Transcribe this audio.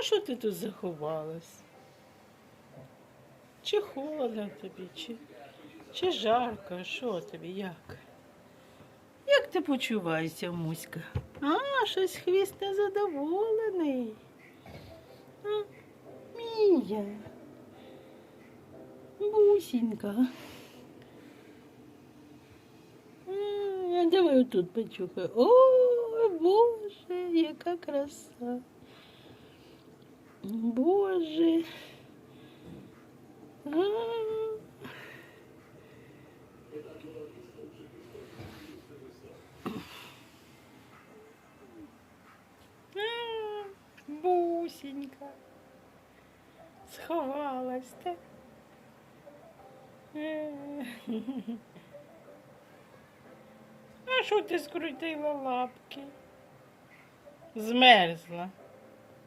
А що ти тут заховалась? Чи холодно тобі, чи, чи жарко? Що тобі, як? Як ти почуваєшся, Муська? А, щось хвіст незадоволений. А, Мія. Бусінька. А, давай отут почухай. О, Боже, яка краса. Боже. А. А, Бусінька. Сховалась, так? Е. А що ти скрутила лапки? Змерзла.